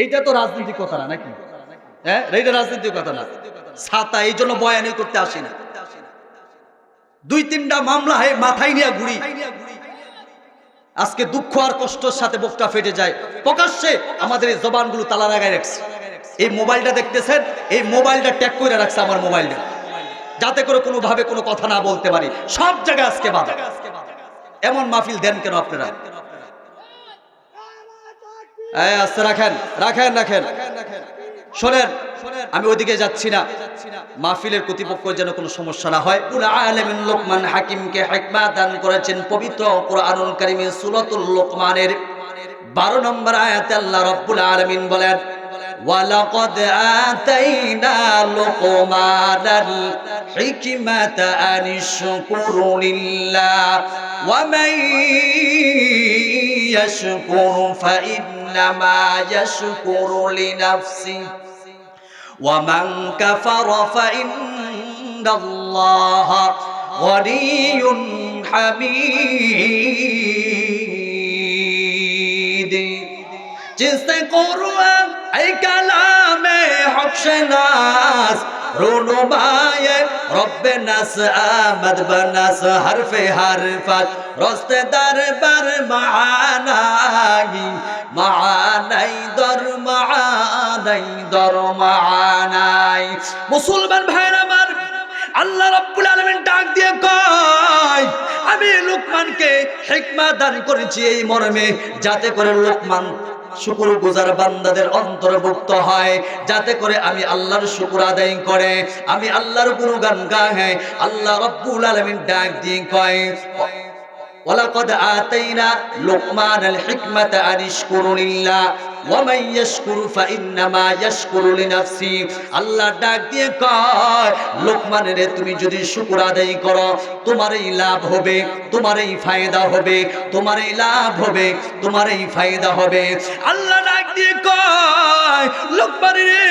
এইটা তো রাজনীতির কথা না নাকি? হ্যাঁ এইটা রাজনীতির কথা না। ছাতা, এই জন্য বয়ানি করতে আসি না। দুই তিনটা মামলা হয়ে মাথায় নিয়ে ঘুরি। আজকে দুঃখ আর কষ্টের সাথে বুকটা ফেটে যায়। প্রকাশ্যে আমাদের এই জবানগুলো তালা লাগায় রাখছে। এই মোবাইলটা দেখতেছেন? এই মোবাইলটা ট্যাগ করে রাখছে আমার মোবাইলটা। যাতে করে কোনো ভাবে কোনো কথা না বলতে পারি। সব জায়গায় আজকে বাধা। এমন মাহফিল দেন কেন আপনারা? রাখেন রাখেন রাখেন। শোনেন, আমি ওইদিকে যাচ্ছি না। মাহফিলের কর্তৃপক্ষ যেন কোনো সমস্যা না হয়। আলামিন লোকমান হাকিমকে হেকমা দান করেছেন পবিত্র কোরআনুল কারীমে সুলতুল লোকমানের। 12 নম্বর আয়াতে আল্লাহ রব্বুল আলমিন বলেন ولقد آتينا لقمان الحكمة أن الشكر لله ومن يشكر فإنما يشكر لنفسه ومن كفر فإن الله غني حميد. جس قرآن এই কালামে রোনো মায়ে রব্বে নাস আমদ বানাস, হরফে হরফাত, রস্তে দরবার মানাই মানাই দর মানাই দর মানাই মুসলমান ভাইরা আমার, আল্লাহ রাব্বুল আলামিন ডাক দিয়ে কয়, আমি লোকমানকে হিকমা দান করেছি এই মর্মে, যাতে করে লোকমান শুকুর গুজার বান্দাদের অন্তর্ভুক্ত হয় যাতে করে আমি আল্লাহর শুকুর আদায় করে আমি আল্লাহর গুণগান গায় আল্লাহ রব্বুল আলামিন ডাক দিয়ে কয় ولقد آتينا لقمان الحكمة أن اشكر لله ওয়ামাই ইয়াশকুরু ইয়াশকুরু লিনাফসি। আল্লাহ ডাক দিয়ে কয়, লোকমান রে, তুমি যদি শুকর আদায় করো তোমার এই লাভ হবে তোমার এই फायदा হবে তোমার এই লাভ হবে তোমার এই फायदा হবে। আল্লাহ ডাক দিয়ে কয়, লোকমান রে,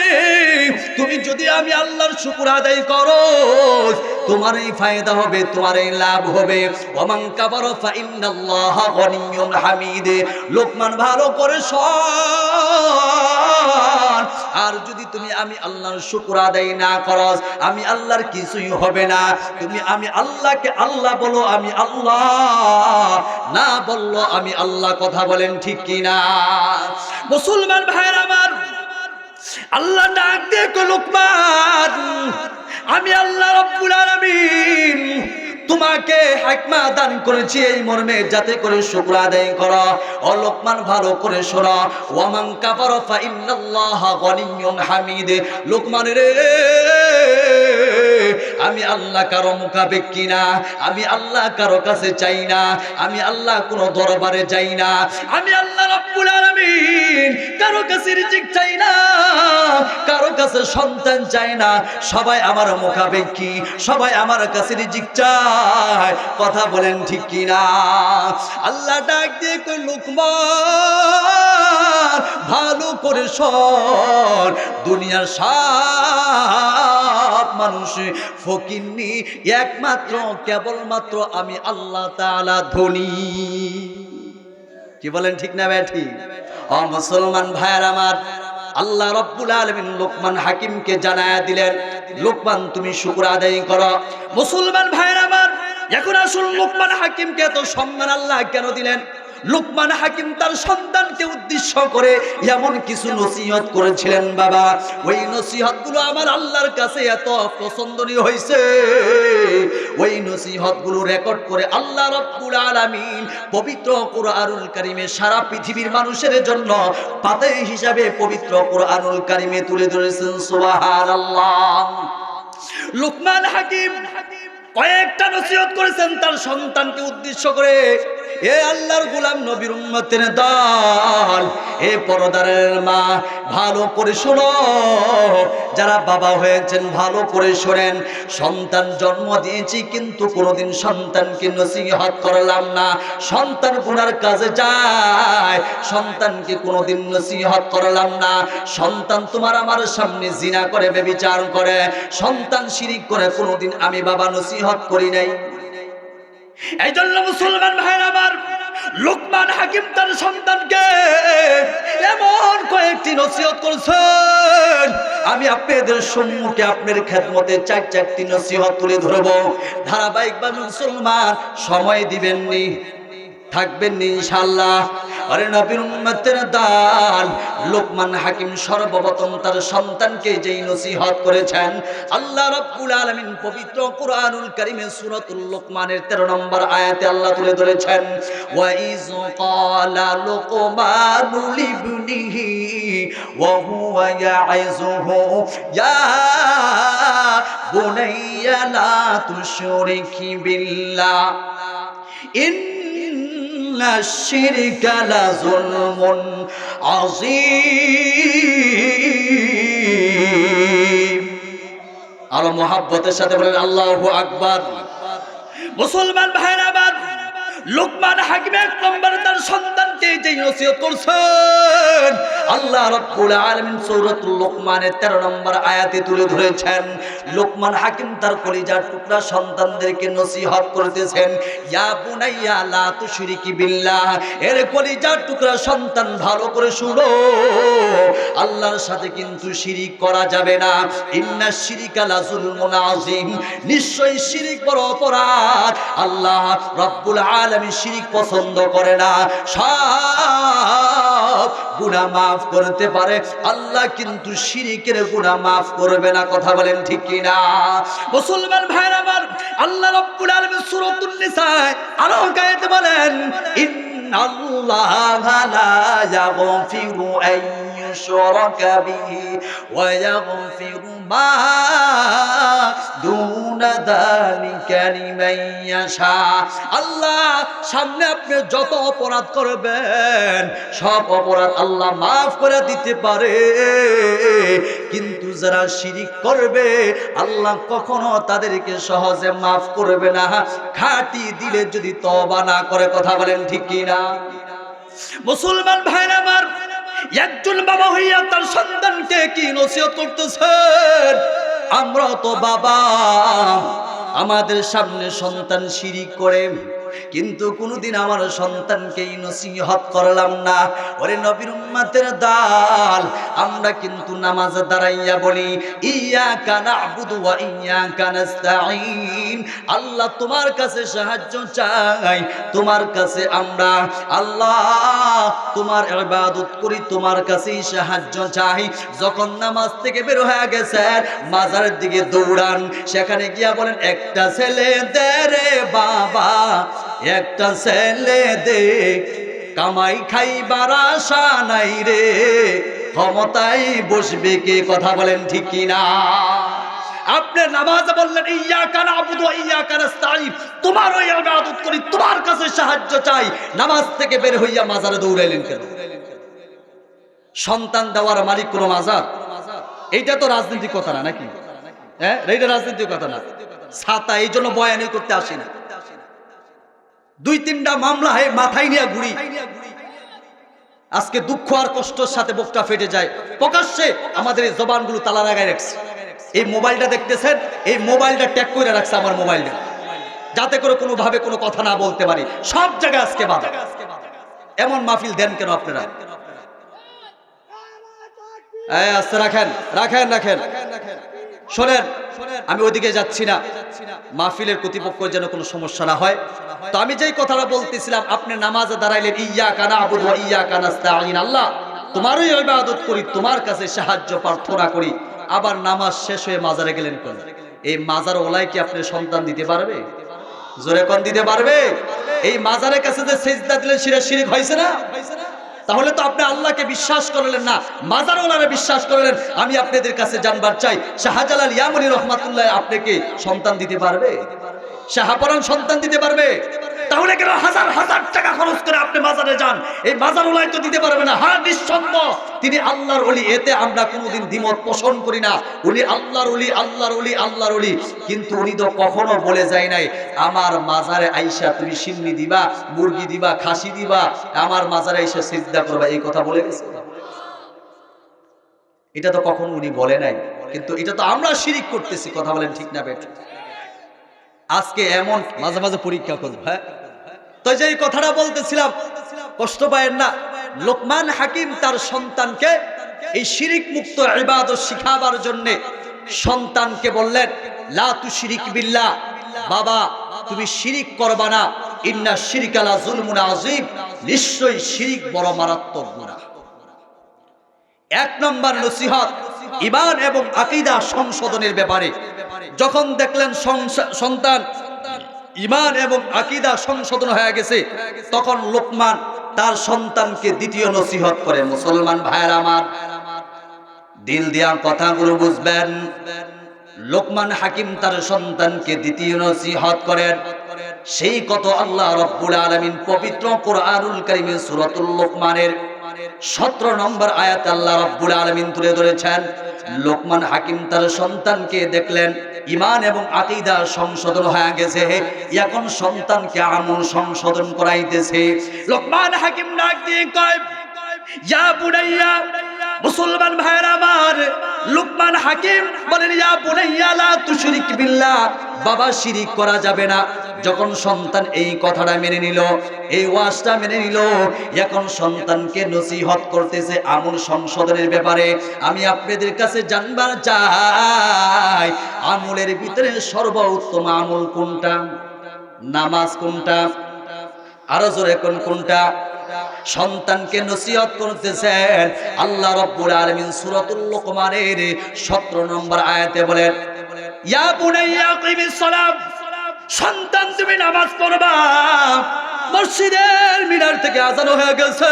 তুমি যদি আমি আল্লাহর শুকর আদায় করো তোমার এই फायदा হবে তোমার এই লাভ হবে। ওমান কাবারো ফাইন্নাল্লাহ গনিয়ুন হামিদে। লোকমান ভালো করে সব আর যদি তুমি আমি আল্লাহর শুকর আদায় না করস, আমি আল্লাহর কিছুই হবে না। তুমি আমি আল্লাহকে আল্লাহ বলো, আমি আল্লাহ। না বলল, আমি আল্লাহ কথা বলেন ঠিক কিনা? মুসলমান ভাইয়ের আমার, আল্লাহ ডাক দিয়ে লোকমান আমি আল্লাহ রব্বুল আলামিন তোমাকে হাকমা দান করেছি এই মর্মে, যাতে করে শুকর আদায় করো। ও লোকমান, ভালো করে শোনো। ওয়ামান কাফার ফা ইন্নাল্লাহ হামিদ। লোকমান, রে, আমি আল্লাহ কারও মুখাপেক্ষী না। আমি আল্লাহ কারও কাছে চাই না। আমি আল্লাহ কোনো দরবারে যাই না। আমি আল্লাহ কারও কাছে রিজিক চাই না। কারও কাছে সন্তান চাই না। সবাই আমার মুখাপেক্ষী। সবাই আমার কাছে রিজিক চায়। কথা বলেন ঠিক কি না আল্লাহ ডাক দিয়ে লোকমান, ভালো করে শোন। দুনিয়ার সব মানুষ ফকিন্নি একমাত্র, কেবলমাত্র আমি আল্লাহ তাআলা ধনী। কি বলেন ঠিক না ব্যাঠি? ও মুসলমান ভাইয়ার আমার, আল্লাহ রব্বুল আলমিন লোকমান হাকিমকে জানায়া দিলেন, লোকমান, তুমি শুকুর আদায় করো। মুসলমান ভাইয়ের আমার এখন আসুন লোকমান হাকিমকে এত সম্মান আল্লাহ কেন দিলেন? লোকমান হাকিম তার সন্তানকে উদ্দেশ্য করে এমন কিছু নসিহত করেছিলেন, বাবা। ওই নসিহতগুলো আমার আল্লাহর কাছে এত পছন্দনীয় হয়েছে। ওই নসিহতগুলো রেকর্ড করে আল্লাহ রব্বুল আলামিন পবিত্র কোরআনুল কারিমে সারা পৃথিবীর মানুষের জন্য পাতে হিসাবে পবিত্র কোরআনুল কারিমে তুলে ধরেছেন, সুবহানাল্লাহ। লোকমান হাকিম হাকিম কয়েকটা নসিহত করেছেন তার সন্তানকে উদ্দেশ্য করে এ আল্লাহর গোলাম নবীর উম্মতের দল, এ পরদারের মা, ভালো করে শোনো। যারা বাবা হয়েছেন, ভালো করে শোনেন। সন্তান জন্ম দিয়েছি, কিন্তু কোনোদিন সন্তানকে নসিহত করলাম না। সন্তান গুনার কাজে যায়, সন্তানকে কোনোদিন নসিহত করলাম না। সন্তান তোমার আমার সামনে জিনা করে বেবিচার করে। সন্তান শিরিক করে, কোনোদিন আমি বাবা নসিহত করি নাই। এই জন্য মুসলমান ভাইয়ের আমার লোকমান হাকিম তার সন্তানকে এমন কয়েকটি নসিহত করছেন। আমি আপনাদের সম্মুখে আপনার খেদমতে চার চারটি নসিহত তুলে ধরবো। ধারাবাহিকভাবে মুসলমান সময় দিবেননি। থাকবেন ইনশাল্লাহ আরে নবীর উম্মতের দান। লোকমান হাকিম সর্বপ্রথম তার সন্তানকে যেই নসিহত করেছেন, আল্লাহ রাব্বুল আলামিন পবিত্র কুরআনুল কারীমে সূরাতুল লোকমানের 13 নম্বর আয়াতে আল্লাহ তুলে ধরেছেন, ওয়া ইজ ক্বালা লুকমানু লিবনিহি ওয়া হুয়া ইয়াইযুহু ইয়া বুনাইয়া লা তুশরিকি বিল্লাহ ইন ইন্না গালা লা আযীম আরও মহাব্বতের সাথে বলেন, আল্লাহু আকবার। মুসলমান ভাইরা লোকমান হাকিম এক তার সন্তান যে নসিহত করছেন, আল্লাহ রাব্বুল আলামিন সূরাতুল লোকমানের 13 নম্বর আয়াতে তুলে ধরেছেন, লোকমান হাকিম তার কলিজার টুকরা সন্তানদেরকে নসিহত করতেছেন বুনাইয়া লা তুশরিকি বিল্লাহ, এর কলিজার টুকরা সন্তান ভালো করে শুনো, আল্লাহর সাথে কিন্তু শিরিক করা যাবে না, ইন্না শিরিকা লা যুলমুন নিশ্চয়ই শিরিক বড় অপরাধ, আল্লাহ রাব্বুল আলামিন শিরিক পছন্দ করে না সব গুনাহ মাফ করতে পারে। আল্লাহ কিন্তু শিরিকের গুনাহ মাফ করবে না, কথা বলেন ঠিক না? মুসলমান ভাইরা আমার, আল্লাহ রাব্বুল আলামিন সূরাতুন নিসা আরও গায়েতে বলেন, ইন্নাল্লাহা লা ইয়াগফিরু আন ওয়া ইয়াগফিরু মা দুনা যালিকা লিমান ইয়াশা। আল্লাহ, সামনে আপনি যত অপরাধ করবেন, সব অপরাধ আল্লাহ মাফ করে দিতে পারে। কিন্তু যারা শিরিক করবে, আল্লাহ কখনো তাদেরকে সহজে মাফ করবে না। খাটি দিলে যদি তবা না করে, কথা বলেন ঠিক কি না মুসলমান ভাইরা আমার, একজন বাবা হইয়া তার সন্তানকে কি নসিহত করতেছেন? আমরা তো বাবা। আমাদের সামনে সন্তান সিঁড়ি করে। কিন্তু কোনোদিন আমার সন্তানকে নসিহত করলাম না। ওরে নবীর উম্মাতের দাল, আমরা কিন্তু নামাজ দাঁড়াইয়া বলি, ইয়া কানা ওয়া ইয়া কানাস্তাইন আল্লাহ তোমার কাছে সাহায্য চাই, তোমার কাছে আমরা আল্লাহ তোমার ইবাদত করি, তোমার কাছেই সাহায্য চাই। যখন নামাজ থেকে বের হয়ে গেছে মাজারের দিকে দৌড়ান, সেখানে গিয়া বলেন, একটা ছেলে দে রে বাবা। একটা ছেলে দে কামাই খাইবার আশা নাই রে। ক্ষমতায় বসবে কে? কথা বলেন ঠিক কিনা? আপনি নামাজ বললেন ইয়া কানা আবুদু ইয়া কানাস্তাইন তোমার ওই ইবাদত করি, তোমার কাছে সাহায্য চাই। নামাজ থেকে বের হইয়া মাজারে দৌড়াইলেন কেন? সন্তান দেওয়ার মালিক কোন মাজার? এইটা তো রাজনীতির কথা না নাকি? হ্যাঁ এইটা রাজনীতির কথা না। ছাতা, এই জন্য বয়ানি করতে আসি না। দুই তিনটা মামলা হয় মাথায় নিয়ে ঘুরি। আজকে দুঃখ আর কষ্টর সাথে বুকটা ফেটে যায়। প্রকাশ্যে আমাদের এই জবানগুলো তালা লাগাই রাখছে। এই মোবাইলটা দেখতেছেন? এই মোবাইলটা ট্যাগ করে রাখছে আমার মোবাইলটা। যাতে করে কোনো ভাবে কোনো কথা না বলতে পারি। সব জায়গায় আজকে বাধা। এমন মাহফিল দেন কেন আপনারা? আস্তে রাখেন রাখেন রাখেন। শোনেন আমি ওইদিকে যাচ্ছি না। মাহফিলের কর্তৃপক্ষ যেন কোনো সমস্যা না হয়। তো আমি যেই কথাটা বলতেছিলাম, আপনি নামাজে দাঁড়াইলেন ইয়া কানা আবুদ ইয়া কানাস্তাইন আল্লাহ, তোমারই ইবাদত করি, তোমার কাছে সাহায্য, প্রার্থনা করি। আবার নামাজ শেষ হয়ে মাজারে গেলেন কোন? এই মাজার ওলাই কি আপনি সন্তান দিতে পারবে? জোরে কোন, দিতে পারবে? এই মাজারের কাছে যে সেজদা দিলেন, সেটা শিরিক হয়েছে না? তাহলে তো আপনি আল্লাহকে বিশ্বাস করলেন না মাজার ওনারে বিশ্বাস করলেন। আমি আপনাদের কাছে জানবার চাই, শাহজালাল ইয়ামুলি রহমাতুল্লাহ আপনাকে সন্তান দিতে পারবে? শাহাপরান সন্তান দিতে পারবে? তাহলে কেন হাজার হাজার টাকা খরচ করে আপনি মাজারে যান? এই মাজার ওলাই তো দিতে পারবে না। হ্যাঁ নিঃসন্দেহ তিনি আল্লাহর অলি এতে আমরা কোনোদিন দ্বিমত পোষণ করি না। উনি আল্লাহর অলি আল্লাহর অলি আল্লাহর অলি কিন্তু উনি তো কখনো বলে যায় নাই, আমার মাজারে আইসা তুমি সিন্নি দিবা, মুরগি দিবা, খাসি দিবা, আমার মাজারে আইসা সিদ্ধা করবা। এই কথা বলে গেছে। এটা তো কখনো উনি বলে নাই। কিন্তু এটা তো আমরা শিরিক করতেছি, কথা বলেন ঠিক না, বেঠ। আজকে এমন মাঝে মাঝে পরীক্ষা করব হ্যাঁ? তো যেই কথাটা বলতেছিলাম, কষ্ট পায়েন না। লোকমান হাকিম তার সন্তানকে এই শিরিক মুক্ত ইবাদত শিখাবার জন্য সন্তানকে বললেন, লা তু শিরিক বিল্লা বাবা, তুমি শিরিক করবা না। ইন্না শিরিকালা জুলমুন আজিব নিশ্চয়ই শিরিক বড় মারাত্মক গুনাহ। এক নম্বর নসিহত ইমান এবং আকিদা সংশোধনের ব্যাপারে। যখন দেখলেন সন্তান ইমান এবং আকিদা সংশোধন হয়ে গেছে। তখন লোকমান তার সন্তানকে দ্বিতীয় নসিহত করে, মুসলমান ভাইয়ের আমার, দিল দিয়া কথাগুলো বুঝবেন। লোকমান হাকিম তার সন্তানকে দ্বিতীয় নসিহত করেন। সেই কত আল্লাহ রব্বুল আলামিন পবিত্র কোরআনুল কারীমের সূরাতুল লোকমানের 17 নম্বর আয়াত আল্লাহ রব্বুল আলামিন তুলে ধরেছেন। লোকমান হাকিম তার সন্তানকে দেখলেন ইমান এবং আকিদা সংশোধন হয়ে গেছে। এখন সন্তানকে আমল সংশোধন করাইতেছে। লোকমান হাকিম ডাক দিয়ে কয়, ইয়া বুড়াইয়া মুসলমান আমার লুকমান হাকিম বলেন, ইয়া বুনাইয়া, লা তুশরিক বিল্লাহ। বাবা শিরিক করা যাবে না। যখন সন্তান এই কথাটা মেনে নিল, এই ওয়াজটা মেনে নিল, এখন সন্তানকে নসিহত করতেছে আমল সংশোধনের ব্যাপারে। আমি আপনাদের কাছে জানবার চাই, আমলের ভিতরে সর্বোত্তম আমল কোনটা? নামাজ কোনটা? আরও জোরে কোন কোনটা? সন্তানকে নসিহত করতেছেন। আল্লাহ রাব্বুল আলামিন সূরাতুল লোকমানের 17 নম্বর আয়াতে বলেন, ইয়া বুনাইয়া কিমিস সালাম, সন্তান তুমি নামাজ পড়বা। মসজিদের মিনার থেকে আজান হয়ে গেছে।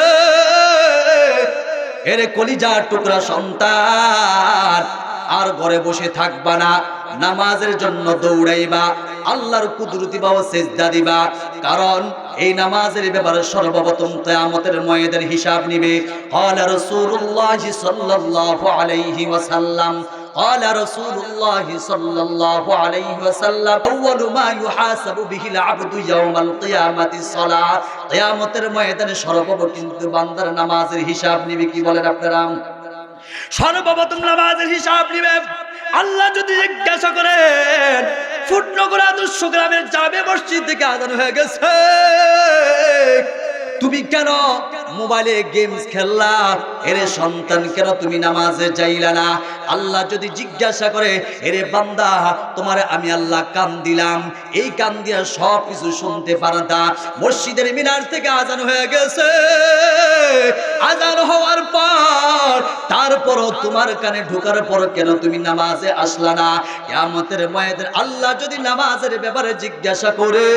এর কলিজার টুকরা সন্তান আর ঘরে বসে থাকবা না নামাজের জন্য দৌড়াইবা আল্লাহর কুদরতি বাবা সেজদা দিবা কারণ এই নামাজের ব্যাপারে সর্বপ্রথম কিয়ামতের ময়দানের হিসাব নিবে قال رسول الله صلى الله عليه وسلم قال رسول الله صلى الله عليه وسلم أول ما يحاسب به العبد يوم القيامة الصلاة কিয়ামতের ময়দানে সর্বপ্রথম কিন্তু বান্দার নামাজের হিসাব নিবে কি বলেন আপনারা সর্বপ্রথম নামাজের হিসাব নিবে আল্লাহ যদি জিজ্ঞাসা করেন, ফুটনগর আদর্শ গ্রামের যাবে মসজিদ থেকে আদান হয়ে গেছে। তুমি কেন মোবাইলে গেমস খেললা? এরে সন্তান, কেন তুমি নামাজে যাইলা না? আল্লাহ যদি জিজ্ঞাসা করে, এরে বান্দা, তোমারে আমি আল্লাহ কান দিলাম। এই কান দিয়া সব কিছু শুনতে পারতা। মসজিদের মিনার থেকে আজান হয়ে গেছে। আজান তারপরও তোমার কানে ঢোকার পর কেন তুমি নামাজে আসলা না? কিয়ামতের ময়েদের আল্লাহ যদি নামাজের ব্যাপারে জিজ্ঞাসা করে,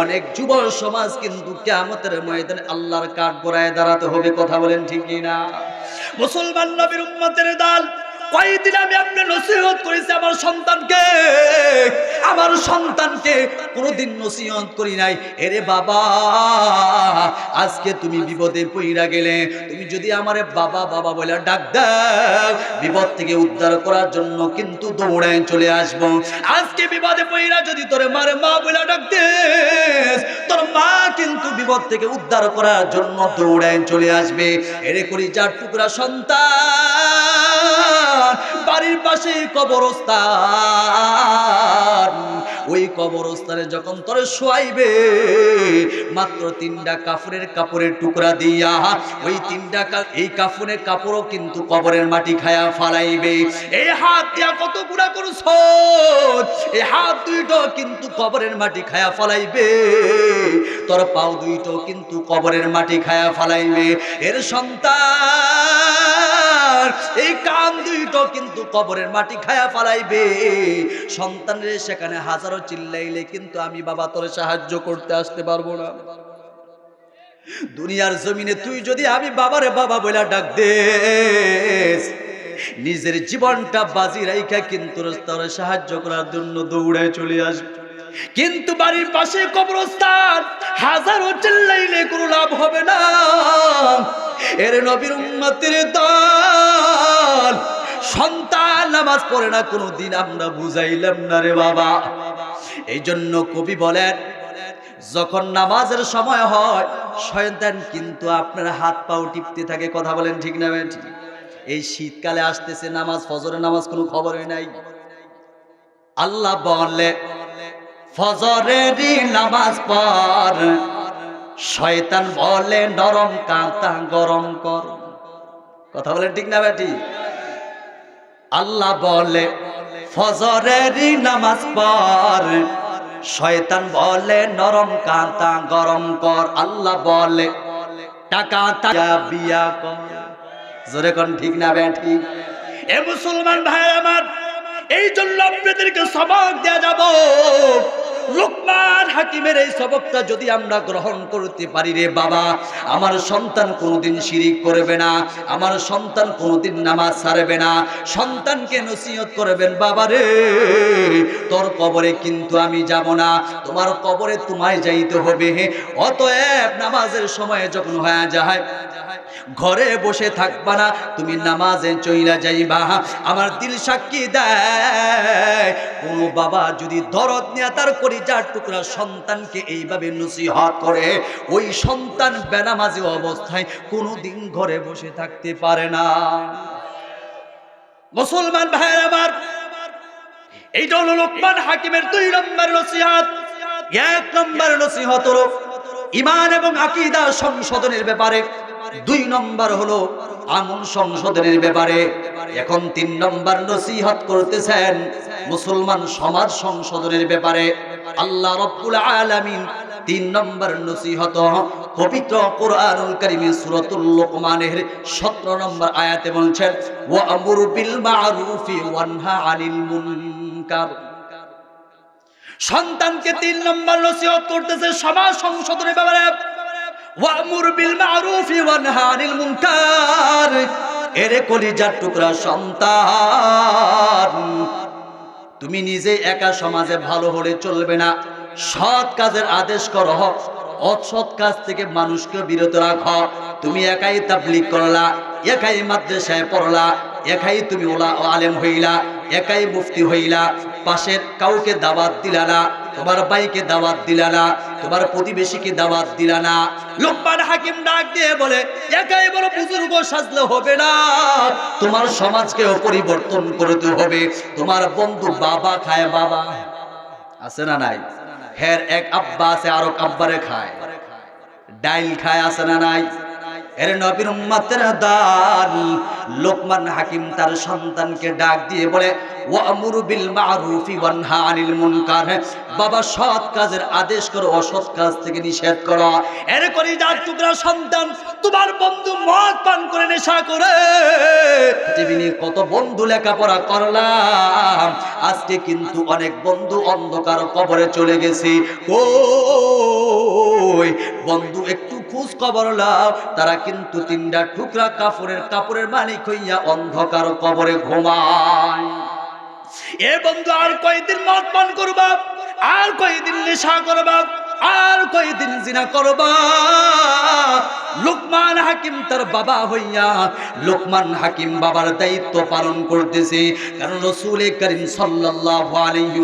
অনেক যুব সমাজ কিন্তু কিয়ামতের ময়দানে আল্লাহর কাঠ গড়ায় দাঁড়াতে হবে, কথা বলেন ঠিকই না মুসলমান নবীর উম্মতের দল কয়েকদিন আমি আপনার নসিহত করেছি আমার সন্তানকে। আমার সন্তানকে কোনোদিন নসিহত করি নাই। এরে বাবা, আজকে তুমি বিপদে পইরা গেলে, তুমি যদি আমারে বাবা বাবা বলে ডাক দাও, বিপদ থেকে উদ্ধার করার জন্য কিন্তু দৌড়ায় চলে আসব। আজকে বিপদে পইরা যদি তোরে মারে মা বলে ডাক দিস, তোর মা কিন্তু বিপদ থেকে উদ্ধার করার জন্য দৌড়ায় চলে আসবে। এরে করি যার টুকরা সন্তান বাড়ির পাশে কবরস্থান। ওই কবরস্থানে যখন তোরে শোয়াইবে, মাত্র তিনটা কাপড়ের কাপড়ের টুকরা দিয়া, ওই তিনটা এই কাপড়ের কাপড়ও কিন্তু কবরের মাটি খায়া ফালাইবে। এই হাত দিয়া কত গুণা করছ? এই হাত দুইটো কিন্তু কবরের মাটি খায়া ফালাইবে। তোর পাও দুইটো কিন্তু কবরের মাটি খায়া ফালাইবে। এর সন্তান এই কান দুইটো কিন্তু কবরের মাটি খায়া ফালাইবে। সন্তানের সেখানে হাজারো চিল্লাইলে কিন্তু আমি বাবা তোরে সাহায্য করতে আসতে পারব না। দুনিয়ার জমিনে তুই যদি আমি বাবারে বাবা বলে ডাক দেস, নিজের জীবনটা বাজি রাইখা কিন্তু তোরে সাহায্য করার জন্য দৌড়ে চলে আসবে কিন্তু বাড়ির পাশে কবরস্থান, হাজারো চিল্লাইলে কোনো লাভ হবে না। এর নবীর উম্মতের দল সন্তান নামাজ পড়ে না কোনো দিন আমরা বুঝাইলাম না রে বাবা। এই জন্য কবি বলেন, যখন নামাজের সময় হয়, শয়তান কিন্তু আপনার হাত পাও টিপতে থাকে, কথা বলেন ঠিক না ঠিক এই শীতকালে আসতেছে নামাজ, ফজরের নামাজ কোনো খবরই নাই। আল্লাহ বললে ফজরেরই নামাজ পড়। শয়তান বলে, নরম কাঁতা গরম কর। কথা বলেন ঠিক না বেটি আল্লাহ বলে, ফজরেরই নামাজ পর শয়তান বলে, নরম কাঁতা গরম কর। আল্লাহ বলে, টাকা টাকা বিয়া কর। জোরে কোন ঠিক না বেটি এ মুসলমান ভাই আমার এই জন্য আপনাদেরকে সবক দেয়া যাব। লোকমান হাকিমের এই সবকটা যদি আমরা গ্রহণ করতে পারি রে বাবা, আমার সন্তান কোনোদিন শিরিক করবে না, আমার সন্তান কোনোদিন নামাজ ছাড়বে না, সন্তানকে নসিহত করবেন বাবা রে। তোর কবরে কিন্তু আমি যাব না, তোমার কবরে তোমায় যাইতে হবে। অতএব নামাজের সময় যখন হয়ে যায় ঘরে বসে থাকবা না, তুমি নামাজে চইলা যাইবা। আমার দিল সাক্ষী দেয়, কোন বাবা যদি দরদ নিয়ে তার কলিজার টুকরা সন্তানকে এইভাবে নসিহত করে, ওই সন্তান বেনামাজি অবস্থায় কোনোদিন ঘরে বসে থাকতে পারে না। মুসলমান ভাইয়ের আমার এইটা হলো লোকমান হাকিমের দুই নম্বর নসিহত, এক নম্বর নসিহত হলো ইমান এবং আকীদা সংশোধনের ব্যাপারে। দুই নম্বর হলো আমল সংশোধনের ব্যাপারে। এখন তিন নম্বর নসিহত করতেছেন মুসলমান সমাজ সংশোধনের ব্যাপারে। আল্লাহ রব্বুল আলামিন তিন নম্বর নসিহত পবিত্র কোরআনুল কারীমে সূরাতুল লোকমানের 17 নম্বর আয়াতে বলছেন ওয়া আমরু বিল মা'রুফি ওয়ানহা আনিল মুনকার। সন্তানকে তিন নম্বর নসিহত করতেছে সমাজ সংশোধনের ব্যাপারে। ওয়ামুর বিল মারুফি ওয়ানহা আনিল মুনকার। এরে কলিজার টুকরা সন্তান, তুমি নিজে একা সমাজে ভালো হলে চলবে না। সৎ কাজের আদেশ করো, অসৎ কাজ থেকে মানুষকে বিরত রাখ। তুমি একাই তাবলিগ করলা, একাই মাদ্রাসায় পড়লা, একাই তুমি ওলা আলেম হইলা, একাই মুফতি হইলা। পাশের কাউকে দাওয়াত দিলা না, তোমার ভাইকে দাওয়াত দিলা না, তোমার প্রতিবেশীকে দাওয়াত দিলা না। লোকমান হাকিম ডাক দিয়ে বলে, একাই বড় বুজুর্গ সাজলে হবে না। তোমার সমাজকেও পরিবর্তন করতে হবে। তোমার বন্ধু বাবা খায় বাবা। আছে না নাই? হের এক আব্বা আছে, আরও আব্বারে খায়। ডাইল খায়, আছে না নাই? এর নবীর উম্মতের লোকমান হাকিম তার সন্তানকে ডাক দিয়ে বলে বিল মারুফি ওয়ানহা আনিল মুনকার। বাবা, সৎ কাজের আদেশ করো, অসৎ কাজ থেকে নিষেধ করো। এর করে যার টুকরা সন্তান তোমার বন্ধু মদ পান করে নেশা করে। কত বন্ধু লেখাপড়া করলাম। আজকে কিন্তু অনেক বন্ধু অন্ধকার কবরে চলে গেছে। ওই বন্ধু একটু খোঁজ খবর লাও। তারা কিন্তু তিনটা টুকরা কাপড়ের কাপড়ের মালিক হইয়া অন্ধকার কবরে ঘুমায়। এ বন্ধু, আর কয়দিন মদ পান করবা? আর কয়দিন নেশা করবা? আর কয়দিন জিনা করবা? লোকমান হাকিম তার বাবা হইয়া লোকমান হাকিম বাবার দায়িত্ব পালন করতেছে। কারণ রসুল করিম সাল্লাল্লাহু আলাইহি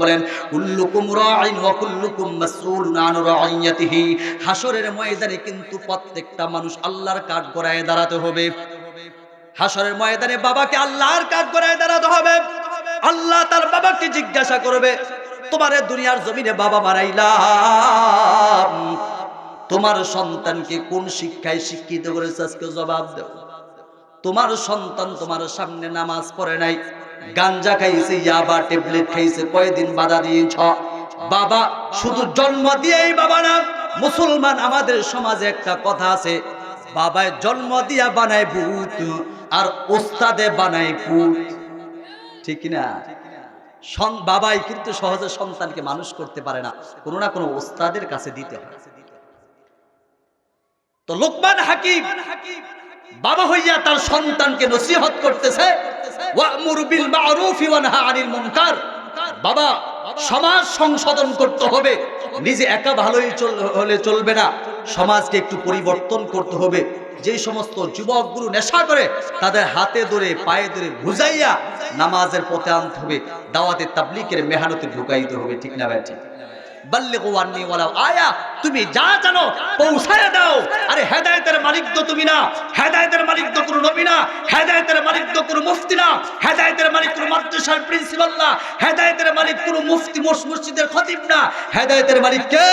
বলেন, কুল্লুকুম রাইন ওয়া কুল্লুকুম মাসউলুন রাইয়াতিহি হাসরের ময়দানে কিন্তু প্রত্যেকটা মানুষ আল্লাহর কাঠ গড়ায় দাঁড়াতে হবে। হাসরের ময়দানে বাবাকে আল্লাহর কাঠ গড়ায় দাঁড়াতে হবে। আল্লাহ তার বাবাকে জিজ্ঞাসা করবে তোমার দুনিয়ার জমিনে বাবা মারাইলাম। তোমার সন্তানকে কোন শিক্ষায় শিক্ষিত করেছে আজকে জবাব দেও। তোমার সন্তান তোমার সামনে নামাজ পড়ে নাই, গাঞ্জা খাইছে, ইয়াবা, ট্যাবলেট খাইছে, কয়দিন বাধা দিয়েছ? বাবা, শুধু জন্ম দিয়েই বাবা না, মুসলমান আমাদের সমাজে একটা কথা আছে, বাবায় জন্ম দিয়া বানায় ভূত, আর ওস্তাদে বানায় ভূত ঠিক না? বাবাই কিন্তু সহজে সন্তানকে মানুষ করতে পারে না। কোনো না কোনো ওস্তাদের কাছে দিতে হয়। তো লোকমান হাকিম, বাবা হইয়া তার সন্তানকে নসিহত করতেছে বাবা, সমাজ সংশোধন করতে হবে, নিজে একা ভালোই হলে চলবে না, সমাজকে একটু পরিবর্তন করতে হবে। যে সমস্ত যুবকগুলো নেশা করে, তাদের হাতে ধরে, পায়ে ধরে বুঝাইয়া নামাজের পথে আনতে হবে। দাওয়াতে তাবলিকের মেহানতে ঢুকাইতে হবে, ঠিক না ভাই? ঠিক। মালিক তো নবী না মালিক না প্রিন্সিপাল না মালিক কোনো মসজিদের খতিব না। হেদায়েতের মালিক কে?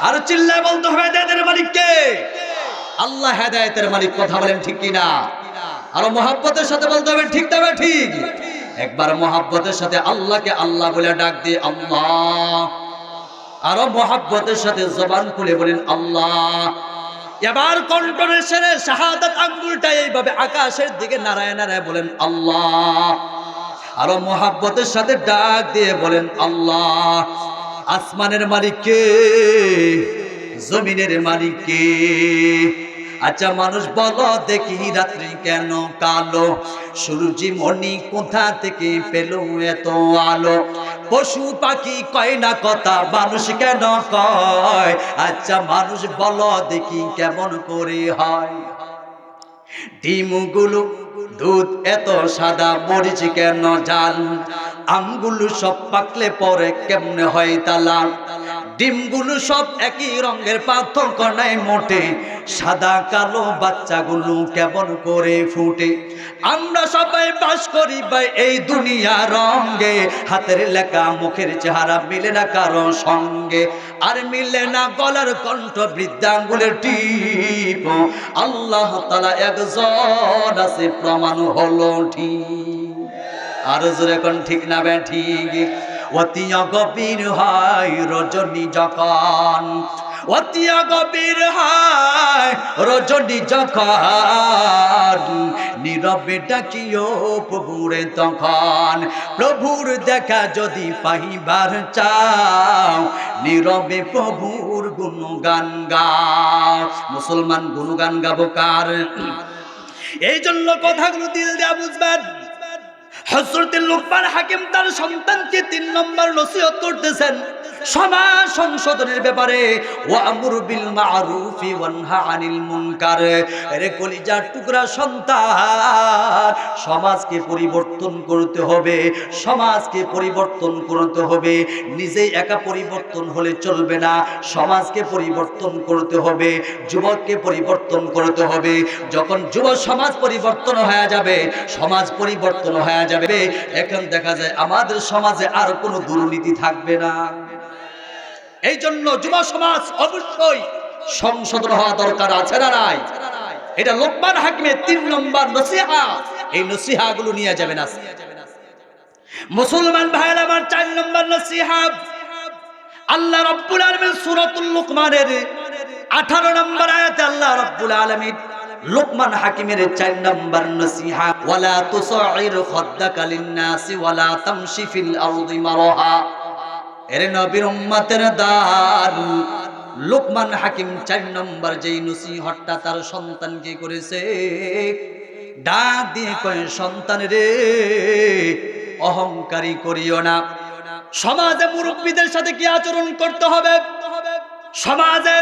আর চিল্লায় বলতে হেদায়েতের মালিক কে? আল্লাহ হেদায়েতের মালিক কথা বলেন ঠিক কিনা? আর মোহাব্বতের সাথে বলতে হবে, ঠিক তবে ঠিক। একবার মহাব্বতের সাথে আল্লাহকে আল্লাহ বলে ডাক দিয়ে আল্লাহ। আরও মোহাব্বতের সাথে জবান খুলে বলেন, আল্লাহ। এবার কণ্ঠনের সেরে শাহাদাত আঙ্গুলটা এইভাবে আকাশের দিকে নারায় নারায় বলেন, আল্লাহ। আরও মোহাব্বতের সাথে ডাক দিয়ে বলেন, আল্লাহ। আসমানের মালিককে জমিনের মালিককে আচ্ছা মানুষ বলো দেখি রাত্রি কেন কালো? সূর্যি মণি কোথা থেকে পেল এত আলো? পশু পাখি কয় না কথা, মানুষ কেন কয়? আচ্ছা মানুষ বলো দেখি কেমন করে হয়? ডিমগুলো দুধ এত সাদা, মরিচ কেন জাল? আমগুলো সব পাকলে পরে কেমনে হয় তালা ডিমগুলো সব একই রঙের পার্থক্য নাই মোটে। সাদা, কালো বাচ্চাগুলো কেমন করে ফুটে। আমরা সবাই বাস করি ভাই এই দুনিয়া রঙে। হাতের লেখা, মুখের চেহারা মিলে না কারও সঙ্গে। আর মিলে না গলার কণ্ঠ, বৃদ্ধাঙ্গুলের টিপ। আল্লাহ তালা একজন আছে, প্রমাণ হলো ঠিক। আর জোরে কোন ঠিক না বে ঠিক। অতি গভীর হয় রজনী যখন। অতি গভীর হয় রজনী যখন। নীরবে ডাকিও প্রভুরে তখন। প্রভুর দেখা যদি পাইবার চাও, নীরবে প্রভুর গুণগান গাও। মুসলমান গুণগান গাবো কার? এই জন্য কথাগুলো দিল দেয়া বুঝবেন হজরত লোকমান হাকিম তার সন্তানকে তিন নম্বর নসিহত করতেছেন। সমাজ সংশোধনের ব্যাপারে ও আমর বিল মারুফি ওয়ানহা আনিল মুনকার। রে কলিজার টুকরা সন্তান, সমাজকে পরিবর্তন করতে হবে, সমাজকে পরিবর্তন করতে হবে। নিজে একা পরিবর্তন হলে চলবে না, সমাজকে পরিবর্তন করতে হবে, যুবককে পরিবর্তন করতে হবে। যখন যুব সমাজ পরিবর্তন হয়ে যাবে, সমাজ পরিবর্তন হয়ে যাবে। এখন দেখা যায় আমাদের সমাজে আর কোনো দুর্নীতি থাকবে না। এই জন্য যুব সমাজ অবশ্যই সংশোধন হওয়া দরকার আছে না নাই? এটা লোকমান হাকিমের তিন নম্বর নসিহা। এই নসিহা গুলো নিয়ে যাবেন আজকে মুসলমান ভাইয়ের, আমার চার নম্বর নসিহা। আল্লাহ রব্বুল আলামিন সূরাতুল লুকমানের 18 নম্বর আয়াতে আল্লাহ রব্বুল আলামিন লোকমান হাকিমের চার নম্বর নসিহা, ওয়ালা তুসাইর খাদ্দাকা লিন-নাসি ওয়ালা তামশি ফিল আরদি মারহা। এর নবীর উম্মতের দান লোকমান হাকিম চার নম্বর যেই নসিহতটা তার সন্তানকে করেছে? ডাক দিয়ে কয়, সন্তান রে, অহংকারী করিও না। সমাজে মুরব্বীদের সাথে কি আচরণ করতে হবে? সমাজে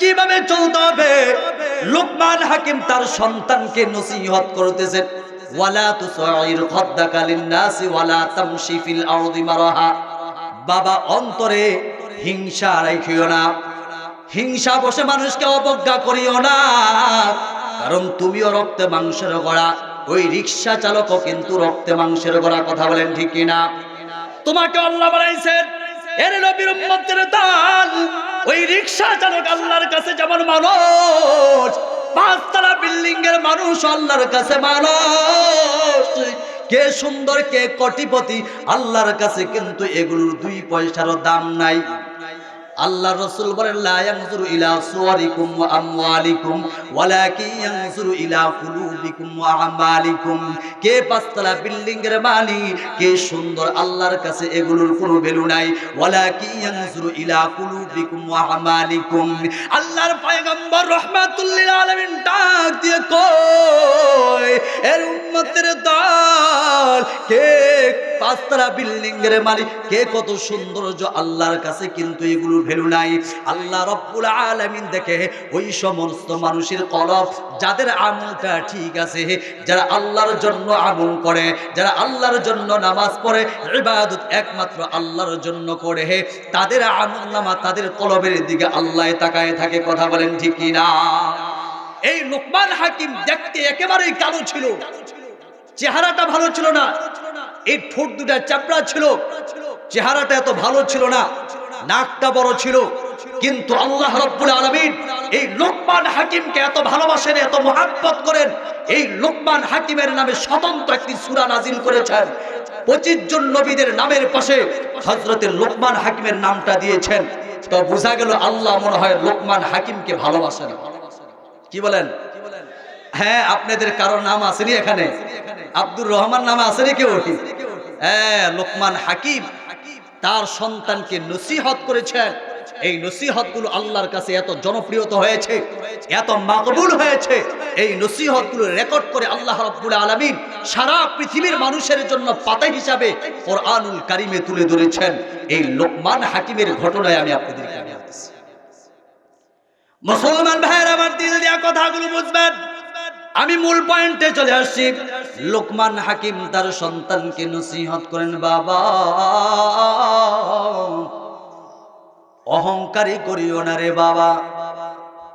কীভাবে চলতে হবে? লোকমান হাকিম তার সন্তানকে নসিহত করতেছেন ওয়ালা তুসাইর খাদ্দাকা লিন-নাসি ওয়ালা তামশি ফিল আরদি মারহা। বাবা অন্তরে হিংসা রাখিও না। হিংসা বসে মানুষকে অবজ্ঞা করিও না। কারণ তুমিও রক্তে মাংসের গড়া। ওই রিক্সা চালকও কিন্তু রক্তে মাংসের গড়া কথা বলেন ঠিক কিনা? তোমাকে আল্লাহ বানাইছেন। এর নবীর উম্মতের ওই রিক্সা চালক আল্লাহর কাছে যেমন মানুষ, পাঁচতলা বিল্ডিং এর মানুষ আল্লাহর কাছে মানুষ। কে সুন্দর কে কটিপতি আল্লাহর কাছে কিন্তু এগুলোর দুই পয়সারও দাম নাই। আল্লাহ রসুল বলেন, লা ইলা সুওয়ারিকুম ওয়া আমওয়ালিকুম, ওয়ালাকিন ইয়ানজুরু ইলা কুলুবিকুম ওয়া আমালিকুম। কে পাঁচতলা বিল্ডিং এর মালিক, কে সুন্দর আল্লাহর কাছে এগুলোর কোনো ভ্যালু নাই। ওয়ালাকিন ইয়ানজুরু ইলা কুলুবিকুম ওয়া আমালিকুম। আল্লাহর পয়গম্বর রাহমাতুল লিল আলামিন ডাক দিয়ে কই এর উম্মতের দল, কে পাঁচতলা বিল্ডিং এর মালিক, কে কত সৌন্দর্য আল্লাহর কাছে, কিন্তু এগুলো ভ্যালু নাই। আল্লাহ রব্বুল আলামিন দেখে ওই সমস্ত মানুষের কলব, যাদের আমলটা ঠিক আছে, যারা আল্লাহর জন্য আমল করে, যারা আল্লাহর জন্য নামাজ পড়ে, ইবাদত একমাত্র আল্লাহর জন্য করে, তাদের আমল নামা তাদের কলবের দিকে আল্লাহ তাকায় থাকে, কথা বলেন ঠিক না এই লোকমান হাকিম দেখতে একেবারেই কালো ছিল। চেহারাটা ভালো ছিল না। এই ঠোঁট দুটা চাপড়া ছিল। চেহারাটা এত ভালো ছিল না। নাকটা বড় ছিল। কিন্তু আল্লাহ রব্বুল আলামিন এই লোকমান হাকিমকে এত ভালোবাসেন, এত মহাব্বত করেন, এই লোকমান হাকিমের নামে স্বতন্ত্র একটি সুরা নাজিল করেছেন। পঁচিশ জন নবীদের নামের পাশে হজরতের লোকমান হাকিমের নামটা দিয়েছেন। তো বোঝা গেল আল্লাহ মনে হয় লোকমান হাকিমকে ভালোবাসেন। কি বলেন? হ্যাঁ আপনাদের কারোর নাম আসেনি এখানে? আব্দুর রহমান নাম আসেনি কেউ? হ্যাঁ লোকমান হাকিম। তার সন্তানকে নসিহত করেছেন এই নসিহতগুলো আল্লাহর কাছে এত জনপ্রিয়ত হয়েছে, এত মাকবুল হয়েছে। এই নসিহতগুলো রেকর্ড করে আল্লাহ রব্বুল আলমিন সারা পৃথিবীর মানুষের জন্য পাতা হিসাবে কোরআনুল কারিমে তুলে ধরেছেন। এই লোকমান হাকিমের ঘটনায় আমি আপনাদেরকে আমি। মুসলমান ভাইয়ের, আমার দিল দেওয়া কথাগুলো বুঝবেন। আমি মূল পয়েন্টে চলে আসছি। লোকমান হাকিম তার সন্তানকে নসিহত করেন, বাবা, অহংকারী করিও না রে বাবা।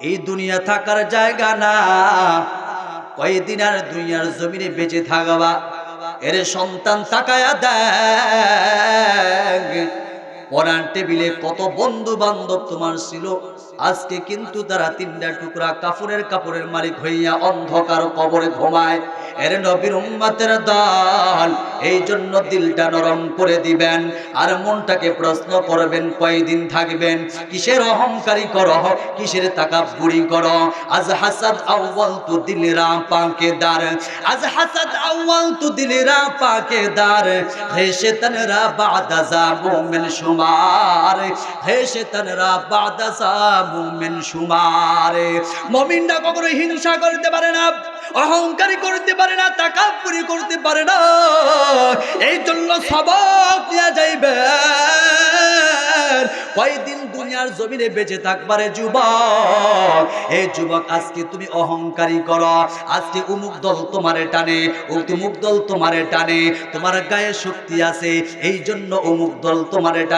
এই দুনিয়া থাকার জায়গা না। কয়েকদিন আর দুনিয়ার জমিনে বেঁচে থাকবা। এর সন্তান তাকায়া দেখ। পরান টেবিলে কত বন্ধু বান্ধব তোমার ছিল। আজকে কিন্তু তারা তিনটা টুকরা কাপড়ের কাপড়ের মালিক হইয়া অন্ধকার কবরে ঘুমায়। এর নবীর উম্মাতের দল এই জন্য দিলটা নরম করে দিবেন আর মনটাকে প্রশ্ন করবেন, কয়দিন থাকবেন? কিসের অহংকারী কর? কিসের টাকা বুড়ি করো? আজ হাসাদ আউ্বাল তু দিলরা পাকে দার। আজ হাসাদ আউ্বাল তু দিলরা পাকে দার। হে শেতনরা বাদাজা মুমিন শুমার। হে শেতনরা বাদাজা মুমিনরা কখনো হিংসা করতে পারে না করতে পারে না তাকাপুরি করতে পারে না। এই জন্য সবক যাইবে। কয়দিন দুনিয়ার জমিনে বেঁচে থাকবারে যুবক? এই যুবক, আজকে তুমি অহংকারী করো। আজকে উমুক দল তোমারে টানে ও তুমুক দল তোমারে টানে। তোমার গায়ে শক্তি আছে এই জন্য অমুক দল তোমারে টানে।